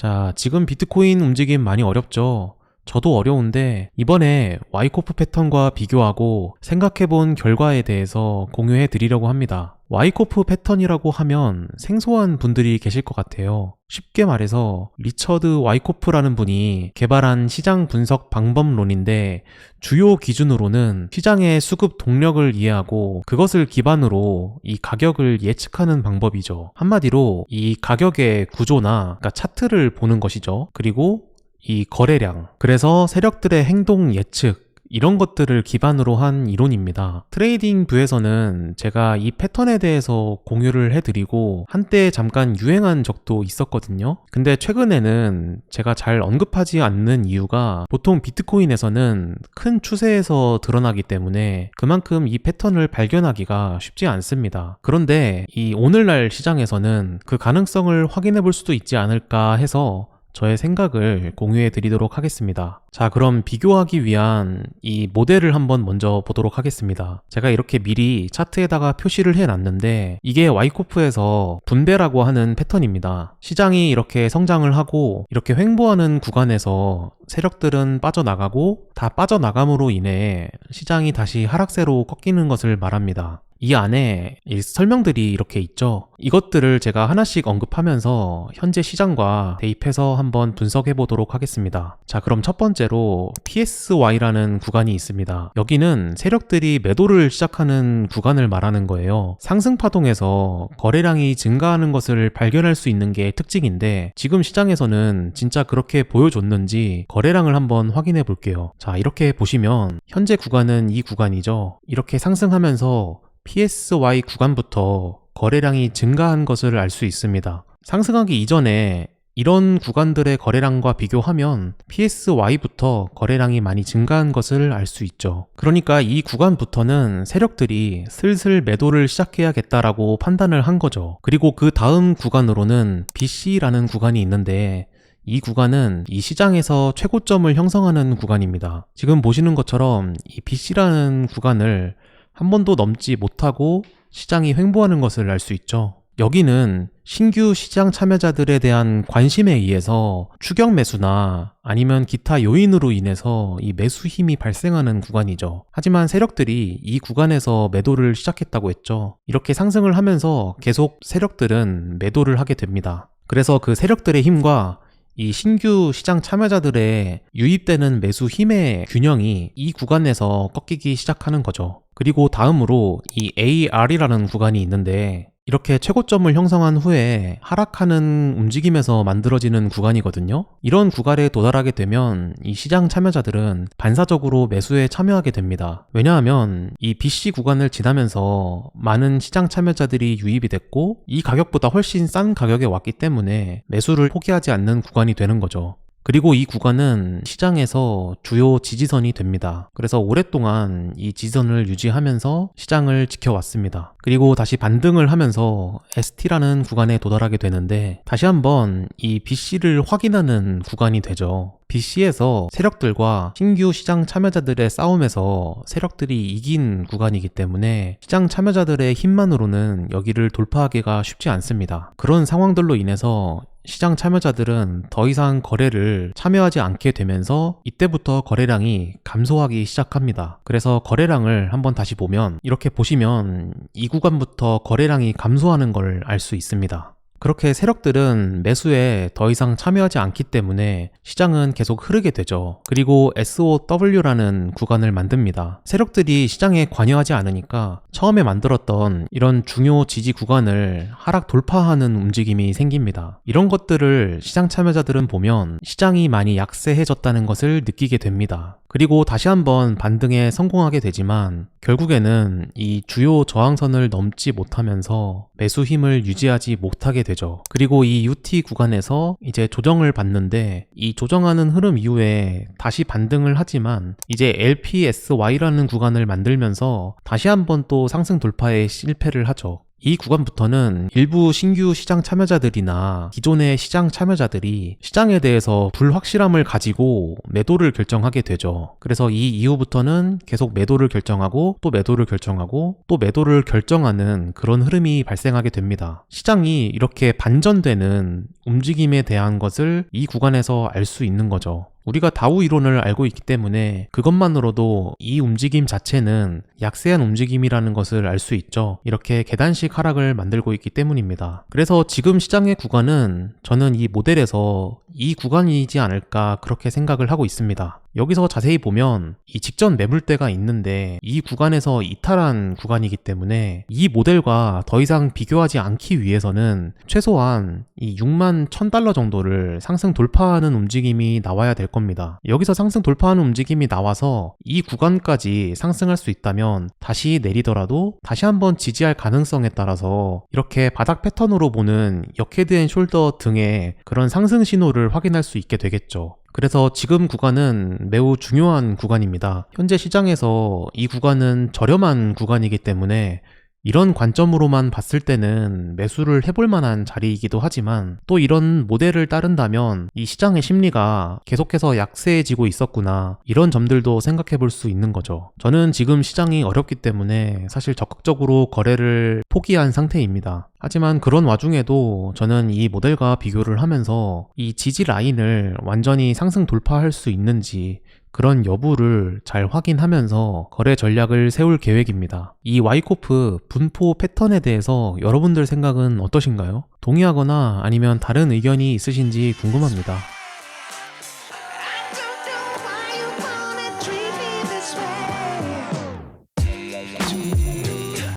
자, 지금 비트코인 움직임 많이 어렵죠? 저도 어려운데 이번에 와이코프 패턴과 비교하고 생각해본 결과에 대해서 공유해 드리려고 합니다. 와이코프 패턴이라고 하면 생소한 분들이 계실 것 같아요. 쉽게 말해서 리처드 와이코프라는 분이 개발한 시장 분석 방법론인데 주요 기준으로는 시장의 수급 동력을 이해하고 그것을 기반으로 이 가격을 예측하는 방법이죠. 한마디로 이 가격의 구조나 그러니까 차트를 보는 것이죠. 그리고 이 거래량, 그래서 세력들의 행동 예측, 이런 것들을 기반으로 한 이론입니다. 트레이딩 부에서는 제가 이 패턴에 대해서 공유를 해드리고 한때 잠깐 유행한 적도 있었거든요. 근데 최근에는 제가 잘 언급하지 않는 이유가 보통 비트코인에서는 큰 추세에서 드러나기 때문에 그만큼 이 패턴을 발견하기가 쉽지 않습니다. 그런데 이 오늘날 시장에서는 그 가능성을 확인해 볼 수도 있지 않을까 해서 저의 생각을 공유해 드리도록 하겠습니다. 자, 그럼 비교하기 위한 이 모델을 한번 먼저 보도록 하겠습니다. 제가 이렇게 미리 차트에다가 표시를 해 놨는데 이게 와이코프에서 분배라고 하는 패턴입니다. 시장이 이렇게 성장을 하고 이렇게 횡보하는 구간에서 세력들은 빠져나가고 다 빠져나감으로 인해 시장이 다시 하락세로 꺾이는 것을 말합니다. 이 안에 이 설명들이 이렇게 있죠. 이것들을 제가 하나씩 언급하면서 현재 시장과 대입해서 한번 분석해 보도록 하겠습니다. 자, 그럼 첫 번째로 PSY라는 구간이 있습니다. 여기는 세력들이 매도를 시작하는 구간을 말하는 거예요. 상승 파동에서 거래량이 증가하는 것을 발견할 수 있는 게 특징인데 지금 시장에서는 진짜 그렇게 보여줬는지 거래량을 한번 확인해 볼게요. 자, 이렇게 보시면 현재 구간은 이 구간이죠. 이렇게 상승하면서 PSY 구간부터 거래량이 증가한 것을 알 수 있습니다. 상승하기 이전에 이런 구간들의 거래량과 비교하면 PSY부터 거래량이 많이 증가한 것을 알 수 있죠. 그러니까 이 구간부터는 세력들이 슬슬 매도를 시작해야겠다라고 판단을 한 거죠. 그리고 그 다음 구간으로는 BC라는 구간이 있는데 이 구간은 이 시장에서 최고점을 형성하는 구간입니다. 지금 보시는 것처럼 이 BC라는 구간을 한 번도 넘지 못하고 시장이 횡보하는 것을 알 수 있죠. 여기는 신규 시장 참여자들에 대한 관심에 의해서 추격 매수나 아니면 기타 요인으로 인해서 이 매수 힘이 발생하는 구간이죠. 하지만 세력들이 이 구간에서 매도를 시작했다고 했죠. 이렇게 상승을 하면서 계속 세력들은 매도를 하게 됩니다. 그래서 그 세력들의 힘과 이 신규 시장 참여자들의 유입되는 매수 힘의 균형이 이 구간에서 꺾이기 시작하는 거죠. 그리고 다음으로 이 AR이라는 구간이 있는데 이렇게 최고점을 형성한 후에 하락하는 움직임에서 만들어지는 구간이거든요. 이런 구간에 도달하게 되면 이 시장 참여자들은 반사적으로 매수에 참여하게 됩니다. 왜냐하면 이 BC 구간을 지나면서 많은 시장 참여자들이 유입이 됐고 이 가격보다 훨씬 싼 가격에 왔기 때문에 매수를 포기하지 않는 구간이 되는 거죠. 그리고 이 구간은 시장에서 주요 지지선이 됩니다. 그래서 오랫동안 이 지지선을 유지하면서 시장을 지켜왔습니다. 그리고 다시 반등을 하면서 ST라는 구간에 도달하게 되는데 다시 한번 이 BC를 확인하는 구간이 되죠. BC에서 세력들과 신규 시장 참여자들의 싸움에서 세력들이 이긴 구간이기 때문에 시장 참여자들의 힘만으로는 여기를 돌파하기가 쉽지 않습니다. 그런 상황들로 인해서 시장 참여자들은 더 이상 거래를 참여하지 않게 되면서 이때부터 거래량이 감소하기 시작합니다. 그래서 거래량을 한번 다시 보면 이렇게 보시면 이 구간부터 거래량이 감소하는 걸 알 수 있습니다. 그렇게 세력들은 매수에 더 이상 참여하지 않기 때문에 시장은 계속 흐르게 되죠. 그리고 SOW라는 구간을 만듭니다. 세력들이 시장에 관여하지 않으니까 처음에 만들었던 이런 중요 지지 구간을 하락 돌파하는 움직임이 생깁니다. 이런 것들을 시장 참여자들은 보면 시장이 많이 약세해졌다는 것을 느끼게 됩니다. 그리고 다시 한번 반등에 성공하게 되지만 결국에는 이 주요 저항선을 넘지 못하면서 매수 힘을 유지하지 못하게 되죠. 그리고 이 UT 구간에서 이제 조정을 받는데 이 조정하는 흐름 이후에 다시 반등을 하지만 이제 LPSY라는 구간을 만들면서 다시 한번 또 상승 돌파에 실패를 하죠. 이 구간부터는 일부 신규 시장 참여자들이나 기존의 시장 참여자들이 시장에 대해서 불확실함을 가지고 매도를 결정하게 되죠. 그래서 이 이후부터는 계속 매도를 결정하고 또 매도를 결정하고 또 매도를 결정하는 그런 흐름이 발생하게 됩니다. 시장이 이렇게 반전되는 움직임에 대한 것을 이 구간에서 알 수 있는 거죠. 우리가 다우 이론을 알고 있기 때문에 그것만으로도 이 움직임 자체는 약세한 움직임이라는 것을 알 수 있죠. 이렇게 계단식 하락을 만들고 있기 때문입니다. 그래서 지금 시장의 구간은 저는 이 모델에서 이 구간이지 않을까 그렇게 생각을 하고 있습니다. 여기서 자세히 보면 이 직전 매물대가 있는데 이 구간에서 이탈한 구간이기 때문에 이 모델과 더 이상 비교하지 않기 위해서는 최소한 이 6만 1000달러 정도를 상승 돌파하는 움직임이 나와야 될 겁니다. 여기서 상승 돌파하는 움직임이 나와서 이 구간까지 상승할 수 있다면 다시 내리더라도 다시 한번 지지할 가능성에 따라서 이렇게 바닥 패턴으로 보는 역헤드 앤 숄더 등의 그런 상승 신호를 확인할 수 있게 되겠죠. 그래서 지금 구간은 매우 중요한 구간입니다. 현재 시장에서 이 구간은 저렴한 구간이기 때문에 이런 관점으로만 봤을 때는 매수를 해볼 만한 자리이기도 하지만 또 이런 모델을 따른다면 이 시장의 심리가 계속해서 약세해지고 있었구나 이런 점들도 생각해 볼 수 있는 거죠. 저는 지금 시장이 어렵기 때문에 사실 적극적으로 거래를 포기한 상태입니다. 하지만 그런 와중에도 저는 이 모델과 비교를 하면서 이 지지 라인을 완전히 상승 돌파할 수 있는지 그런 여부를 잘 확인하면서 거래 전략을 세울 계획입니다. 이 와이코프 분포 패턴에 대해서 여러분들 생각은 어떠신가요? 동의하거나 아니면 다른 의견이 있으신지 궁금합니다.